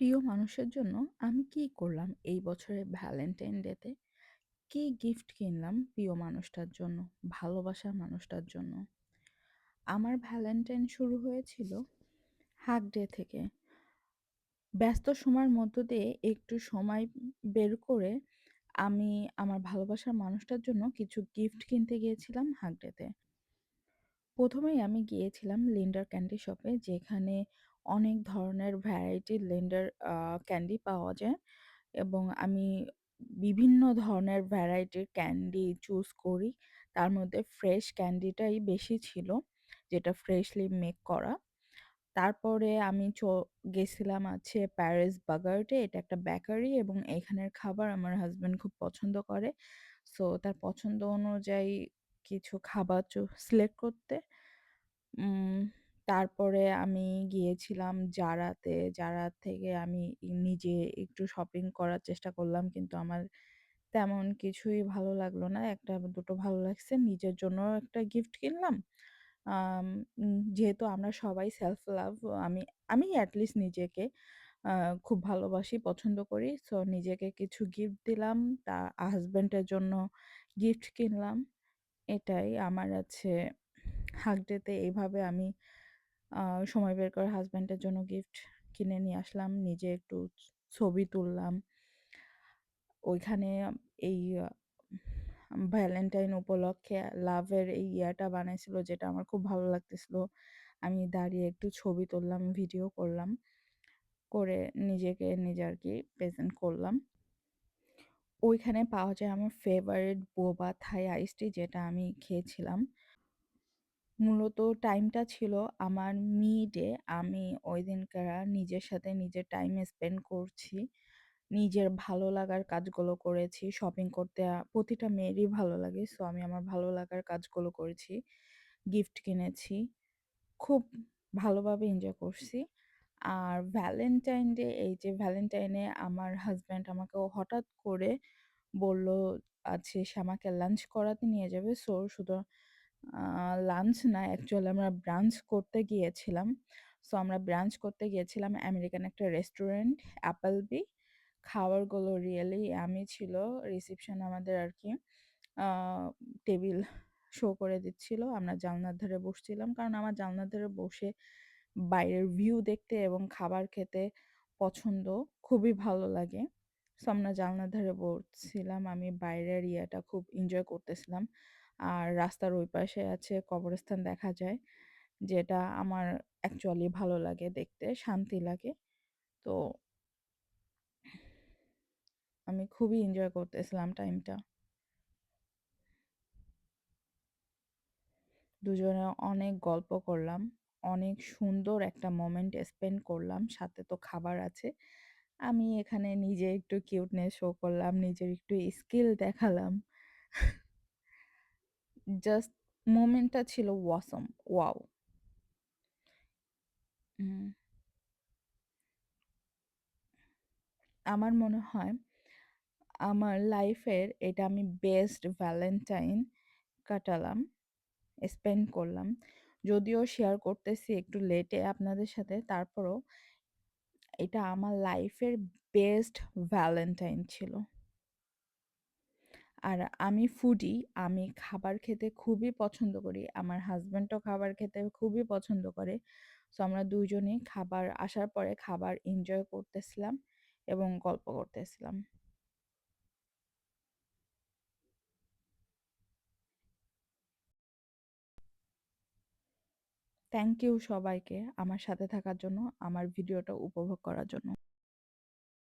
প্রিয় মানুষের জন্য আমি কি করলাম এই বছরের ভ্যালেন্টাইন ডেতে? কি গিফট কিনলাম প্রিয় মানুষটার জন্য, ভালোবাসার মানুষটার জন্য? আমার ভ্যালেন্টাইন শুরু হয়েছিল হাগ ডে থেকে। ব্যস্ত সময়ের মধ্য দিয়ে একটু সময় বের করে আমি আমার ভালোবাসার মানুষটার জন্য কিছু গিফট কিনতে গিয়েছিলাম হাগ ডেতে। ১ম এই আমি গিয়েছিলাম লিন্ডার ক্যান্ডি শপে যেখানে অনেক ধরনের ভ্যারাইটির লিন্ডার আ ক্যান্ডি পাওয়া যায় এবং আমি বিভিন্ন ধরনের ভ্যারাইটির ক্যান্ডি চুজ করি। তার মধ্যে ফ্রেশ ক্যান্ডিটাই বেশি ছিল, যেটা ফ্রেশলি মেক করা। তারপরে আমি চ গেছিলাম আছে প্যারিস বাগার্টে। এটা একটা বেকারি এবং এখানের খাবার আমার হাজব্যান্ড খুব পছন্দ করে। সো তার পছন্দ অনুযায়ী কিছু খাবার সিলেক্ট করতে। তারপরে আমি গিয়েছিলাম জারাতে। জারা থেকে আমি নিজে একটু শপিং করার চেষ্টা করলাম। কিন্তু আমার তেমন কিছুই ভালো লাগল না। ১ টা ২ টো ভালো লাগছে। নিজের জন্যও একটা গিফট কিনলাম। যেহেতু আমরা সবাই সেলফ লাভ আমি আমি এট লিস্ট নিজেকে খুব ভালোবাসি, পছন্দ করি। সো নিজেকে কিছু গিফট দিলাম। তা হাসব্যান্ডের জন্য গিফট কিনলাম। এটাই আমার আছে হাগ ডেতে এভাবে আমি সময় বের করে হাজব্যান্ডের জন্য গিফট কিনে নিয়ে আসলাম। নিজে একটু ছবি তুললাম। ওইখানে এই ভ্যালেন্টাইন উপলক্ষে লাভের এই ইয়াটা বানাইছিল যেটা আমার খুব ভালো লাগতেছিল। আমি দাঁড়িয়ে একটু ছবি তুললাম, ভিডিও করলাম। করে নিজেকে নিজে আর কি প্রেজেন্ট করলাম। ওইখানে পাওয়া যায় আমার ফেভারিট বোবা থাই আইসটি যেটা আমি খেয়েছিলাম। মূলত টাইমটা ছিল আমার মি ডে। আমি ওইদিনকার নিজের সাথে নিজের টাইম স্পেন্ড করছি। নিজের ভালো লাগার কাজগুলো করেছি। শপিং করতে প্রতিটা মেয়েরই ভালো লাগে। সো আমি আমার ভালো লাগার কাজগুলো করেছি। গিফট কিনেছি। খুব ভালোভাবে এনজয় করছি। আর ভ্যালেন্টাইন ডে, এই যে ভ্যালেন্টাইনে আমার হাসব্যান্ড আমাকে হঠাৎ করে বলল আছে সে আমাকে লাঞ্চ করাতে নিয়ে যাবে। সো আ লাঞ্চ না অ্যাকচুয়ালি আমরা ব্রাঞ্চ করতে গিয়েছিলাম। সো আমরা ব্রাঞ্চ করতে গিয়েছিলাম আমেরিকান একটা রেস্টুরেন্ট অ্যাপেল বি খাবারগুলো রিয়েলি আমি ছিল। রিসেপশন আমাদের আর কি টেবিল শো করে দিচ্ছিল। আমরা জানলার ধারে বসছিলাম। কারণ আমার জানলার ধারে বসে বাইরের ভিউ দেখতে এবং খাবার খেতে পছন্দ। খুবই ভালো লাগে। সো আমরা জানলার ধারে বসছিলাম। আমি বাইরের ইয়াটা খুব এনজয় করতেছিলাম। আর রাস্তার ওই পাশে আছে কবরস্থান দেখা যায়। যেটা আমার অ্যাকচুয়ালি ভালো লাগে দেখতে, শান্তি লাগে। তো আমি খুবই এনজয় করতেছিলাম টাইমটা। দুজনে অনেক গল্প করলাম। অনেক সুন্দর একটা মোমেন্ট স্পেন্ড করলাম। সাথে তো খাবার আছে। আমি এখানে নিজে একটু কিউটনেস শো করলাম, নিজের একটু স্কিল দেখালাম। জাস্ট মোমেন্টটা ছিল ওয়াসম ওয়াও! আমার মনে হয় আমার লাইফের এটা আমি বেস্ট ভ্যালেন্টাইন কাটালাম, স্পেন্ড করলাম। যদিও শেয়ার করতেছি একটু লেটে আপনাদের সাথে তারপরও এটা আমার লাইফের বেস্ট ভ্যালেন্টাইন ছিল। আর আমি ফুডি, আমি খাবার খেতে খুবই পছন্দ করি। আমার হাজব্যান্ডও খাবার খেতে খুবই পছন্দ করে। সো আমরা ২ জনেই খাবার আসার পরে খাবার এনজয় করতেছিলাম এবং গল্প করতেছিলাম। থ্যাংক ইউ সবাইকে আমার সাথে থাকার জন্য, আমার ভিডিওটা উপভোগ করার জন্য।